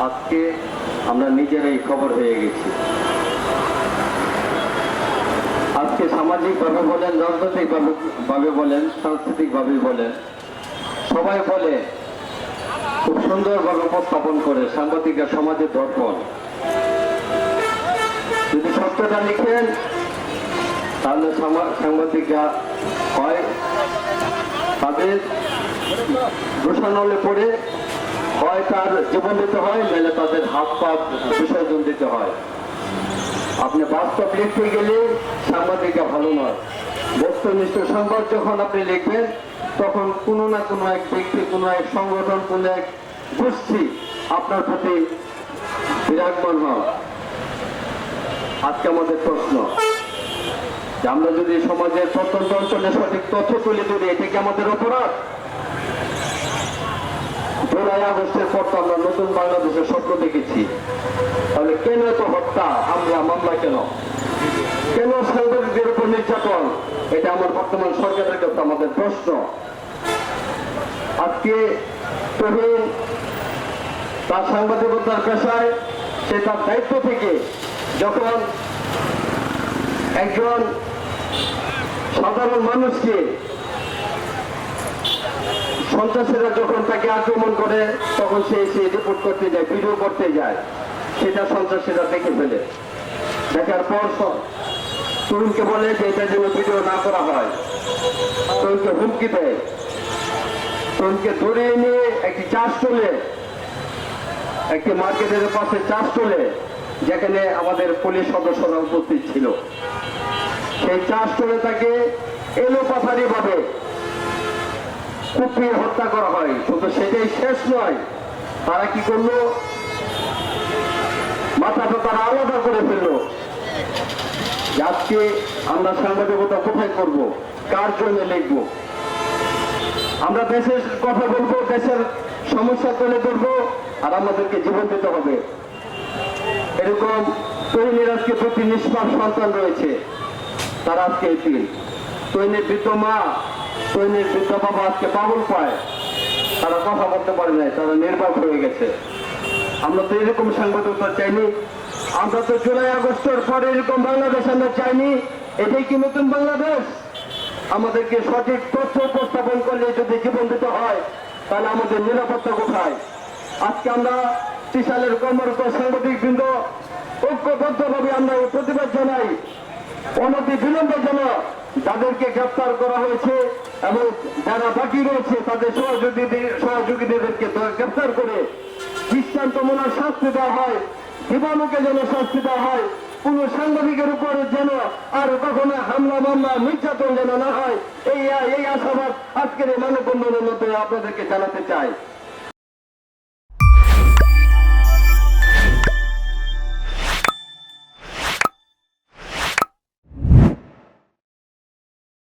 আজকে আমরা নিজেরাই খবর হয়ে গেছি। আজকে সামাজিকভাবে বলেন, রাজনৈতিকভাবে বলেন, সাংস্কৃতিকভাবে বলেন, সবাই বলে, খুব সুন্দরভাবে উপস্থাপন করে সাংবাদিকরা সমাজের দর্পণ। যদি সত্যটা লিখেন, তাহলে সাংবা- সাংবাদিকরা হয়। তাদের ঘোষণালে পড়ে হয় তার জীবন দিতে হয়, নাহলে তাদের হাত পা বিসর্জন দিতে হয়। আপনি বাস্তব লিখতে গেলে সাংবাদিকরা ভালো নয়। বস্তুনিষ্ঠ সংবাদ যখন আপনি লিখবেন, তখন কোনো না কোনো এক ব্যক্তি, কোনো এক সংগঠন, কোনো এক গোষ্ঠী আপনার প্রতি বিরাজমান হন আজকে আমাদের প্রশ্ন আমরা যদি সমাজের প্রত্যন্ত অঞ্চলে সঠিক তথ্য তুলে ধরি এটা কি আমাদের অপরাধ? জুলাই আগস্টের পর তো আমরা নতুন বাংলাদেশের স্বপ্ন দেখেছি। তাহলে কেন এত হত্যা আমরা মামলা কেন? কেন সাংবাদিকদের উপর নির্যাতন? এটা আমার বর্তমান সরকারের কাছে আমাদের প্রশ্ন। আজকে তহিন তার সাংবাদিকতার পেশায় সে তার দায়িত্ব থেকে যখন একজন সাধারণ মানুষকে সন্ত্রাসীরা যখন তাকে আক্রমণ করে, তখন সে এসে রিপোর্ট করতে যায় ভিডিও করতে যায়। সেটা সন্ত্রাসীরা দেখে ফেলে। দেখার পর তরুণকে বলে যে এটা যেন ভিডিও না করা হয়। তরুণকে হুমকি দেয়। তরুণকে ধরে নিয়ে একটি চাষ চলে, একটি মার্কেটের পাশে চাষ চলে, যেখানে আমাদের পুলিশ সদস্যরা উপস্থিত ছিল। সেই চাষ চলে তাকে এলো পাথারি ভাবে কুপিয়ে হত্যা করা হয়। শুধু সেটাই শেষ নয়। তারা কি করল? মাথাটা তারা আলাদা করে ফেলল। আজকে আমরা সাংবাদিকতা কোথায় করব? কার জন্য লিখব? আমরা দেশের কথা বলব, দেশের সমস্যা তুলে ধরবো, আর আমাদেরকে জীবন দিতে হবে। এরকম তৈনের আজকে প্রতি নিষ্পাপ সন্তান রয়েছে। তারা আজকে এতিম। তৈনের বৃদ্ধ মা তৈনের বৃদ্ধ বাবা আজকে পাগল পায়। তারা কথা বলতে পারে নাই, তারা নির্বাক হয়ে গেছে। আমরা তো এরকম সাংবাদিকতা চাইনি। আমরা তো জুলাই আগস্টের পর এরকম বাংলাদেশ আমরা চাইনি। এটাই কি নতুন বাংলাদেশ? আমাদেরকে সঠিক তথ্য উপস্থাপন করলে যদি জীবন দিতে হয়, তাহলে আমাদের নিরাপত্তা কোথায়? আজকে আমরা ত্রিশালের কর্মরত সাংবাদিক বৃন্দ ঐক্যবদ্ধভাবে আমরা প্রতিবাদ জানাই। অনতি বিলম্বে যেন যাদেরকে গ্রেপ্তার করা হয়েছে এবং যারা বাকি রয়েছে তাদের সহযোগীদের সহযোগীদেরকে গ্রেপ্তার করে দৃষ্টান্তমূলক শাস্তি দেওয়া হয়, জীবাণুকে যেন শাস্তি দেওয়া হয়, কোন সাংবাদিকের উপরে যেন আর কখনো হামলা, মামলা, নির্যাতন যেন না হয়, এই এই আশাবাদ আজকের এই মানববন্ধনের মধ্যে আপনাদেরকে জানাতে চাই।